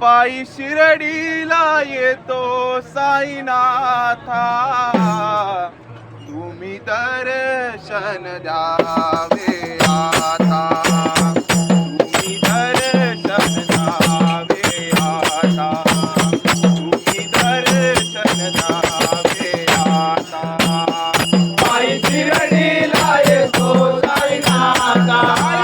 पायी शिरडीला येतो साईनाथा. तुम्ही दर्शन द्यावे आता. तुम्ही दर्शन आता. आता.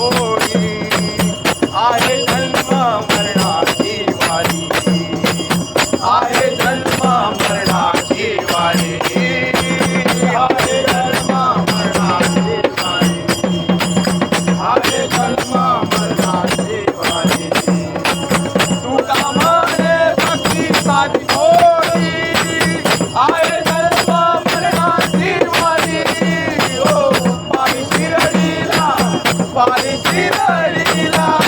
होळी. आहे जन्म मरणाची वारी. आहे जन्म मरणाची वारी. पाणी शिरडीला